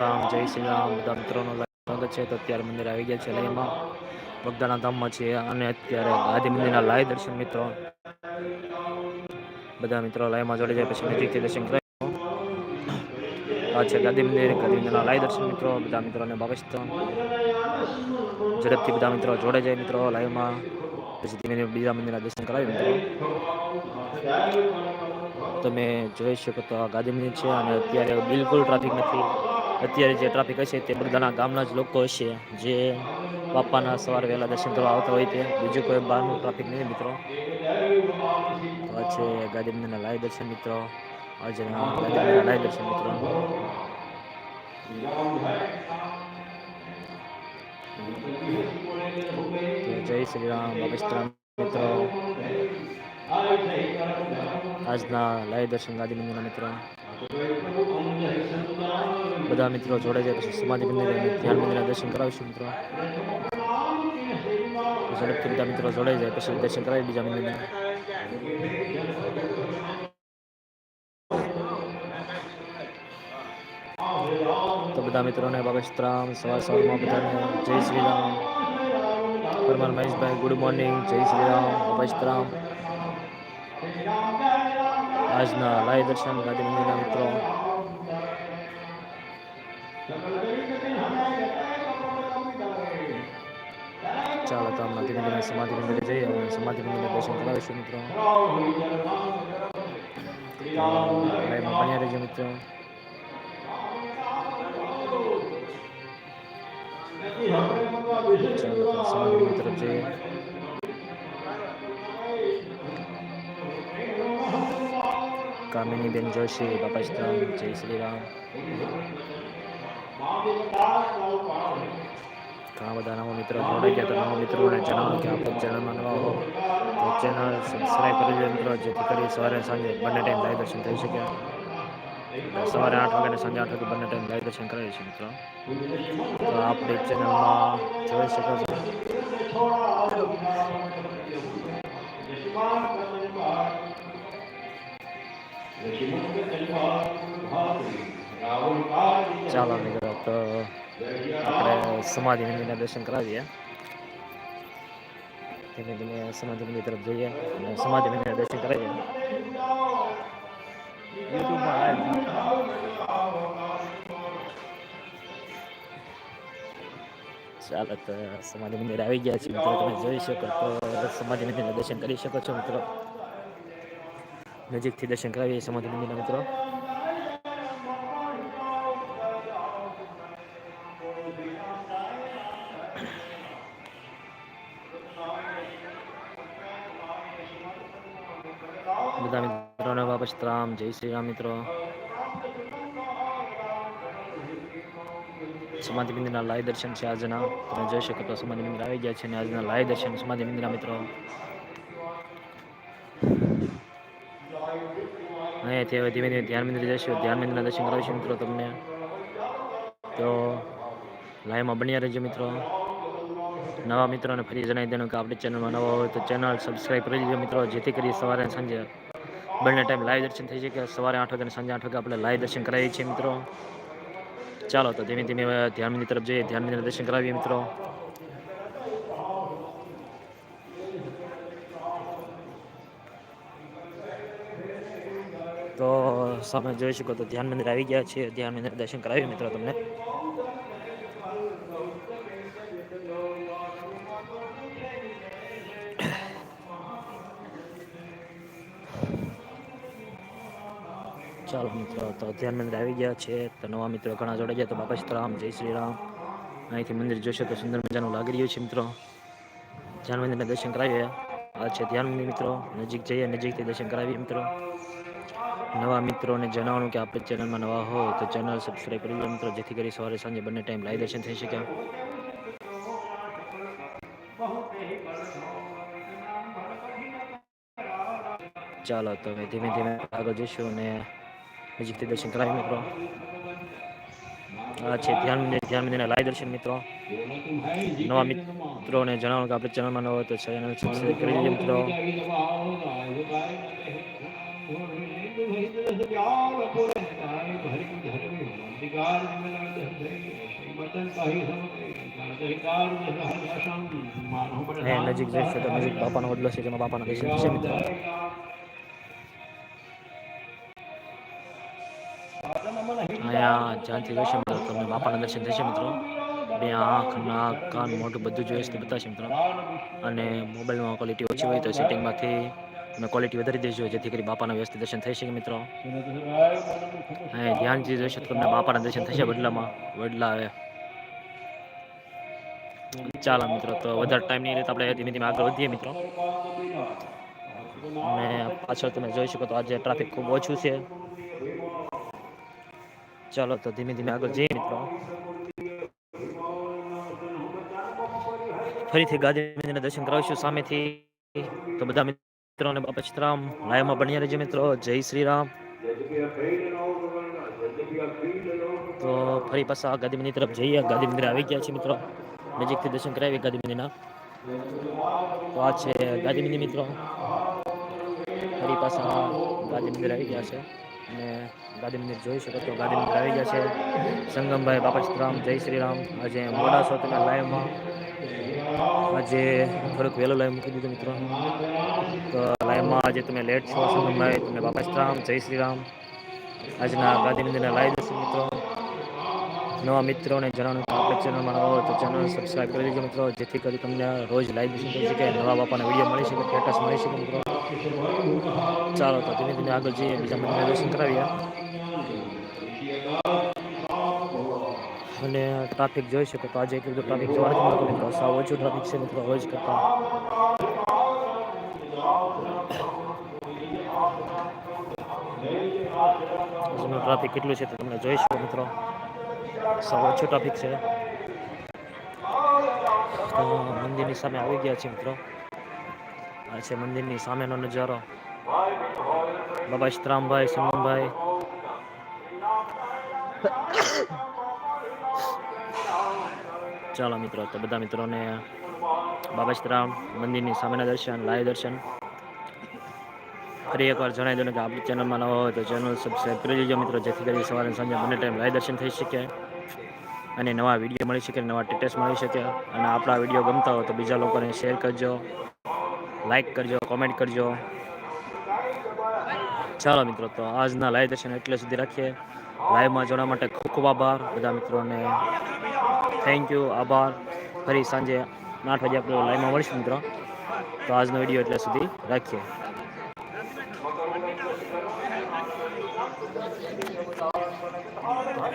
રામ, જય શ્રી રામ. બધા મિત્રોનો સ્વાગત છે. તો અત્યારે મંદિર આવી ગયા છે લઈમાં બગદાના ધામમાં છે અને અત્યારે ગાદી મંદિરના લાય દર્શન મિત્રો. બધા મિત્રો લાઈમાં જોડે જાય પછી નજીકથી દર્શન કરાય આ છે ગાદી મંદિર ગાદી મંદિરના લાય દર્શન મિત્રો. બધા મિત્રોને બાબસ્ત ઝડપથી બધા મિત્રો જોડે જાય મિત્રો લાઈવમાં. પછી ધીમે બીજા મંદિરના દર્શન કરાવી મિત્રો. તમે જોઈ શકો તો ગાદી મંદિર છે અને અત્યારે બિલકુલ ટ્રાફિક નથી. અત્યારે જે ટ્રાફિક હશે તે બધાના ગામના જ લોકો હશે. જે બાપાના સવારે વહેલા દર્શન કરવા આવતા હોય તે. બીજું કોઈ બહારનું ટ્રાફિક નહીં મિત્રો. આ છે ગાદી મંદિરના લાઈવ દર્શન મિત્રો. આજે ગાંધીનગરના લાઈવ દર્શન મિત્રો. જય શ્રી રામ બાબા મિત્રો. આજના લાઈવ દર્શન ગાદી મંદિરના મિત્રો. બધા મિત્રો જોડે જાય પછી સમાધિ મંદિર અને ધ્યાન મંદિરના દર્શન કરાવીશું મિત્રો. ઝડપથી બધા મિત્રો જોડે જાય પછી દર્શન કરાવી બીજા મંદિરના. તો બધા મિત્રોને બાબસ્તરામ સવાર સવારમાં બધાને જય શ્રી રામ. પરમાર મહેશભાઈ ગુડ મોર્નિંગ જય શ્રી રામ બાબસ્તરામ આજના લાય દર્શન ગાંધી મંદિરના મિત્રો ચાલો તો હમણાં ધીમે ધીમે સમાધિ મંદિરે જઈએ અને સમાધિ મંદિરના દર્શન કરાવીશું મિત્રો લાઈવમાં બન્યા રહેજો મિત્રો ચાલો તો સમાધિ મંદિર તરફ જઈએ કામિની બેન જોશી, બાપા શ્રામ જય શ્રી રામ. ઘણા બધા નવા મિત્રો જોડાઈ ગયા તો નવા મિત્રોને જણાવો કે આપણે ચેનલમાં નવા હો. તો ચેનલ સબસ્ક્રાઈબ કરી લો મિત્રો, જેથી કરી સવારે સાંજે બંને ટાઈમ લાઈવ દર્શન થઈ શકે. સવારે આઠ વાગે સાંજે આઠ વાગે બંને ટાઈમ લાઈવ દર્શન કરાવીએ છીએ મિત્રો. તો આપણે ચેનલમાં જોઈ શકો છો. ચાલો મિત્રો તો આપણે સમાધિ મંદિરના દર્શન કરાવીએ ધીમે ધીમે સમાધિ મંદિર તરફ જઈએ અને સમાધિ મંદિરના દર્શન કરાવીએ ચાલો તો સમાધિ મંદિર આવી ગયા છે મિત્રો તમે જોઈ શકો તો સમાધિ મંદિરના દર્શન કરી શકો છો મિત્રો નજીકથી દર્શન કરાવીએ સમાધિ મંદિરના મિત્રો. બધા મિત્રોને વાપસ રામ જય શ્રી રામ મિત્રો. સમાધિ મંદિરના લાઈવ દર્શન છે આજના. તમે જોઈ શકો તો સમાધિ મંદિર આવી ગયા છે અને આજના લાઈવ દર્શન સમાધિ મંદિરના મિત્રો. અહીંયાથી હવે ધીમે ધીમે ધ્યાન મંદિર જઈશું ધ્યાન મંદિરના દર્શન કરાવીશું મિત્રો તમને. તો લાઈવમાં બન્યા રહેજો મિત્રો. નવા મિત્રોને ફરી જણાવી દેવાનું કે આપણી ચેનલમાં નવા હોય તો ચેનલ સબસ્ક્રાઈબ કરી દેજો મિત્રો, જેથી કરી સવારે સાંજે બંને ટાઈમ લાઈવ દર્શન થઈ શકે. સવારે આઠ વાગે અને સાંજે આઠ વાગે આપણે લાઈવ દર્શન કરાવીએ છીએ મિત્રો. ચાલો તો ધીમે ધીમે ધ્યાન મંદિર તરફ જઈએ, ધ્યાન મંદિરના દર્શન કરાવીએ મિત્રો. સામે જોઈ શકો તો ધ્યાન મંદિર આવી ગયા છે ધ્યાન મંદિર દર્શન કરાવીએ મિત્રો તમને. ચાલો મિત્રો, તો ધ્યાન મંદિર આવી ગયા છે. તો નવા મિત્રો ઘણા જોડે ગયા. તો બાપા સીતારામ જય શ્રી રામ. અહીંથી મંદિર જોશો તો સુંદર મજાનું લાગી રહ્યું છે મિત્રો. ધ્યાન મંદિરના દર્શન કરાવીએ. આ છે ધ્યાન મંદિર મિત્રો. નજીક જઈએ, નજીકથી દર્શન કરાવીએ મિત્રો. નવા મિત્રોને જણાવવાનું કે આપણે ચેનલમાં નવા હોય તો ચેનલ સબસ્ક્રાઈબ કરી મિત્રો, જેથી કરી સવારે સાંજે બંને ટાઈમ લાઈવ દર્શન થઈ શકે. ચાલો, તો હવે ધીમે ધીમે આગળ જઈશું અને નજીકથી દર્શન કરાવી મિત્રો. આ છે ધ્યાન ધ્યાન મંદિરના લાઈવ દર્શન મિત્રો. નવા મિત્રોને જણાવો કે આપણે ચેનલમાં ન હોય તો ચેનલ સબસ્ક્રાઈબ કરી લેજો મિત્રો અહીંયા નજીક જઈશ તો નજીક બાપાનો વડલો છે, જેમાં દર્શન છે મિત્રો. અહીંયા જ્યાંથી બાપાના દર્શન થશે, મિત્રો. બે આંખ, નાક, કાન, મોઢું બધું જોઈશ તે બતાવશે મિત્રો. અને મોબાઈલમાં ક્વોલિટી ઓછી હોય તો સેટિંગમાંથી તમે ક્વોલિટી વધારી દેજો જેથી કરી બાપાના વ્યવસ્થિત દર્શન થઈ શકે મિત્રો. અહીંયા ધ્યાનથી જોઈશે તમને બાપાના દર્શન થશે વડલામાં વડલા આવે ચાલો મિત્રો તો વધારે ટાઈમ નહીં આપણે ધીમે ધીમે આગળ વધીએ મિત્રો. અને પાછળ તમે જોઈ શકો તો આજે ટ્રાફિક ખૂબ ઓછું છે. ચાલો તો ધીમે ધીમે આગળ જઈએ મિત્રો. ફરીથી ગાંધીજીના દર્શન કરાવીશું સામેથી. તો બધા મિત્રોને બાપા સીતારામ લાઈવમાં બન્યા રહેજો મિત્રો જય શ્રી રામ તો ફરી પાછા ગાંધી તરફ જઈએ ગાંધી મંદિર આવી ગયા છે મિત્રો નજીકથી દર્શન કરાવી ગાંધીમંદિરના તો આ છે ગાંધી મંદિર મિત્રો ફરી પાછા ગાંધી મંદિર આવી ગયા છે અને ગાંધી મંદિર જોઈ શકો તો ગાંધી મંદિર આવી ગયા છે સંગમભાઈ બાપા સીતારામ જય શ્રી રામ આજે મોડા છો તમે લાઈવમાં આજે થોડુંક વહેલું લાઈવ મૂકી દીધું મિત્રો. તો લાઈવમાં આજે તમે લેટ છો, સંગમભાઈ, તમને બાપા શ્રામ, જય શ્રી રામ આજના ગાંધીનગરના લાઈવ દર્શન મિત્રો. નવા મિત્રોને જણાવવાનું કે આપણે ચેનલમાં આવો તો ચેનલ સબસ્ક્રાઈબ કરી દેજો મિત્રો. જેથી કરી તમને રોજ લાઈવ દર્શન કરી શકે નવા બાપાના વીડિયો મળી શકે સ્ટેટસ મળી શકે મિત્રો. ચાલો તો ધીમે ધીમે આગળ જઈએ, બીજા મંદિરના દર્શન કરાવીએ. અને ટ્રાફિક જોઈ શકો તો આજે એટલું બધું ટ્રાફિક જોવા નથી મળતું મિત્રો. સાવ ઓછું ટ્રાફિક છે મિત્રો હોય જ કરતા ટ્રાફિક કેટલું છે તો તમને જોઈ શકો મિત્રો. સાવ ઓછું ટ્રાફિક છે. મંદિરની સામે આવી ગયા છે મિત્રો. આ છે મંદિરની સામેનો નજારો. બાબા શ્રામભાઈ સંગમભાઈ ચાલો મિત્રો, તો બધા મિત્રોને બાબા મંદિરની સામેના દર્શન લાઈવ દર્શન. ફરી એકવાર જણાવી દઉં કે આપણી ચેનલમાં નવા હોય તો ચેનલ સબસ્ક્રાઈબ કરી લેજો મિત્રો, જેથી કરી સવારે સાંજે બંને ટાઈમ લાઈવ દર્શન થઈ શકે અને નવા વીડિયો મળી શકે, નવા ટેટસ મળી શકે. અને આપણા વીડિયો ગમતા હોય તો બીજા લોકોને શેર કરજો, લાઈક કરજો, કોમેન્ટ કરજો. ચાલો મિત્રો, તો આજના લાઈવ દર્શન એટલે સુધી રાખીએ. લાઈવમાં જોડવા માટે ખૂબ ખૂબ આભાર. બધા મિત્રોને થેન્ક યુ આભાર. ફરી સાંજે આઠ વાગે આપણે લાઈવમાં મળીશું મિત્રો. તો આજનો વીડિયો એટલે સુધી રાખીએ.